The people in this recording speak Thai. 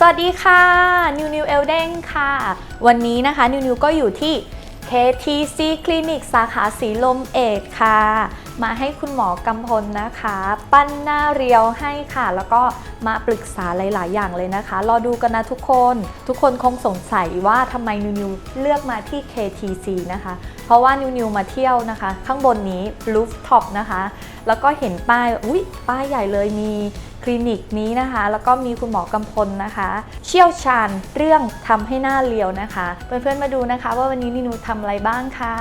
สวัสดีค่ะ นิวนิวเอลเด้งค่ะ วันนี้นะคะ นิวนิวก็อยู่ที่ KTC คลินิกสาขาสีลมเอกค่ะ มาให้คุณหมอกำพลนะคะ ปั้นหน้าเรียวให้ค่ะ แล้วก็มาปรึกษาหลาย ๆ อย่างเลยนะคะ รอดูกันนะทุกคน ทุกคนคงสงสัยว่าทำไมนิวนิวเลือกมาที่ KTC นะคะ เพราะว่านิวนิวมาเที่ยวนะคะ ข้างบนนี้ rooftop นะคะ แล้วก็เห็นป้าย อุ๊ย ป้ายใหญ่เลยมี ลินิกนี้นะคะ แล้วก็มีคุณหมอกำพลนะคะ เชี่ยวชาญเรื่องทำให้หน้าเรียวนะคะ เพื่อนๆมาดูนะคะ ว่าวันนี้นิวทำอะไรบ้างค่ะ